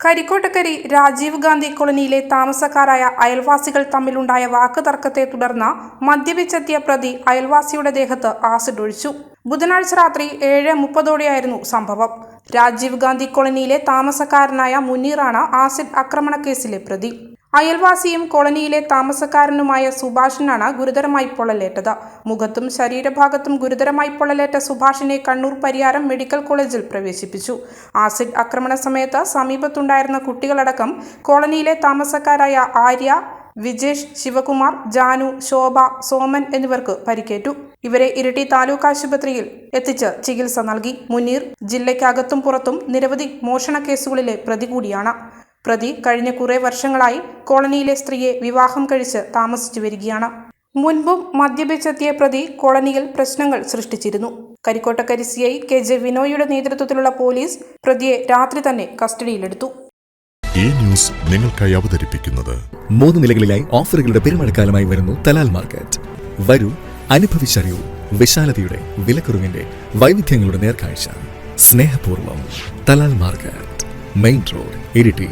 കരിക്കോട്ടക്കരി രാജീവ് ഗാന്ധി കോളനിയിലെ താമസക്കാരായ അയൽവാസികൾ തമ്മിലുണ്ടായ വാക്കുതർക്കത്തെ തുടർന്ന് മദ്യപിച്ചെത്തിയ പ്രതി അയൽവാസിയുടെ ദേഹത്ത് ആസിഡ് ഒഴിച്ചു. ബുധനാഴ്ച രാത്രി ഏഴ് മുപ്പതോടെയായിരുന്നു സംഭവം. രാജീവ് ഗാന്ധി കോളനിയിലെ താമസക്കാരനായ മുനീറാണ് ആസിഡ് ആക്രമണ കേസിലെ പ്രതി. അയൽവാസിയും കോളനിയിലെ താമസക്കാരനുമായ സുഭാഷിനാണ് ഗുരുതരമായി പൊള്ളലേറ്റത്. മുഖത്തും ശരീരഭാഗത്തും ഗുരുതരമായി പൊള്ളലേറ്റ സുഭാഷിനെ കണ്ണൂർ പരിയാരം മെഡിക്കൽ കോളേജിൽ പ്രവേശിപ്പിച്ചു. ആസിഡ് ആക്രമണ സമയത്ത് സമീപത്തുണ്ടായിരുന്ന കുട്ടികളടക്കം കോളനിയിലെ താമസക്കാരായ ആര്യ വിജേഷ് ശിവകുമാർ ജാനു ശോഭ സോമൻ എന്നിവർക്ക് പരിക്കേറ്റു. ഇവരെ ഇരട്ടി താലൂക്ക് ആശുപത്രിയിൽ എത്തിച്ച് ചികിത്സ നൽകി. മുനീർ ജില്ലയ്ക്കകത്തും പുറത്തും നിരവധി മോഷണ കേസുകളിലെ പ്രതി കൂടിയാണ് പ്രതി കഴിഞ്ഞ കുറെ വർഷങ്ങളായി കോളനിയിലെ സ്ത്രീയെ വിവാഹം കഴിച്ച് താമസിച്ചു വരികയാണ്. മുൻപും മദ്യപിച്ചെത്തിയ പ്രതി കോളനിയിൽ പ്രശ്നങ്ങൾ സൃഷ്ടിച്ചിരുന്നു. Karikkottakkari C I K J വിനോയുടെ നേതൃത്വത്തിലുള്ള പോലീസ് പ്രതിയെ രാത്രി തന്നെ കസ്റ്റഡിയിലെടുത്തു. ഈ ന്യൂസ് നിങ്ങൾക്കായി അവതരിപ്പിക്കുന്നത് മൂന്ന് നിലകളിലായി ഓഫറുകളുടെ പെരുമഴക്കാലമായി വരുന്നു തലാൽ മാർക്കറ്റ്. വരൂ അനുഭവിച്ചറിയൂ വിശാലതയുടെ വിലക്കുറവിന്റെ വൈവിധ്യങ്ങളുടെ നേർക്കാഴ്ച. സ്നേഹപൂർവം Thalal market main road Iritty.